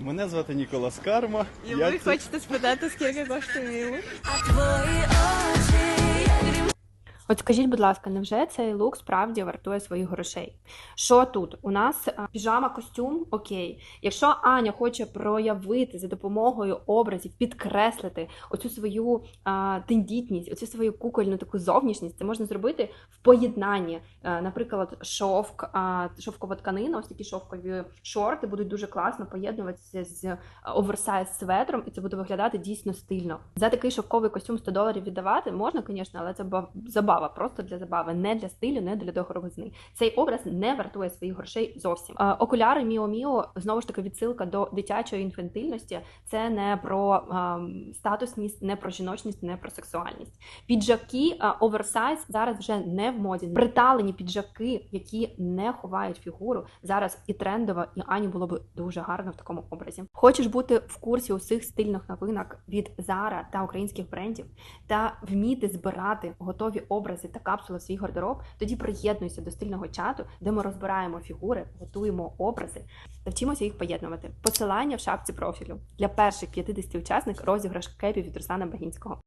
Мене звати Нікола Скарма. І Я ви тут- хочете спитати, скільки коштує мій лук? А От скажіть, будь ласка, невже цей лук справді вартує своїх грошей? Що тут? У нас піжама, костюм, окей. Якщо Аня хоче проявити за допомогою образів, підкреслити оцю свою а, тендітність, оцю свою кукольну таку зовнішність, це можна зробити в поєднанні. А, наприклад, шовк, а, шовкова тканина, ось такі шовкові шорти будуть дуже класно поєднуватися з оверсайз светром, і це буде виглядати дійсно стильно. За такий шовковий костюм 100 доларів віддавати можна, звісно, але це ба- забава, просто для забави, не для стилю, не для дороговизни. Цей образ не вартує своїх грошей зовсім. Е, Окуляри Міо Міо знову ж таки відсилка до дитячої інфантильності. Це не про ем, статусність, не про жіночність, не про сексуальність. Піджаки е, оверсайз зараз вже не в моді. Приталені піджаки, які не ховають фігуру, зараз і трендово, і Ані було б дуже гарно в такому образі. Хочеш бути в курсі усіх стильних новинок від Zara та українських брендів та вміти збирати готові образи та капсули в свій гардероб, тоді приєднуйся до стильного чату, де ми розбираємо фігури, готуємо образи та вчимося їх поєднувати. Посилання в шапці профілю для перших 50 учасників розіграш кепів від Руслана Багінського.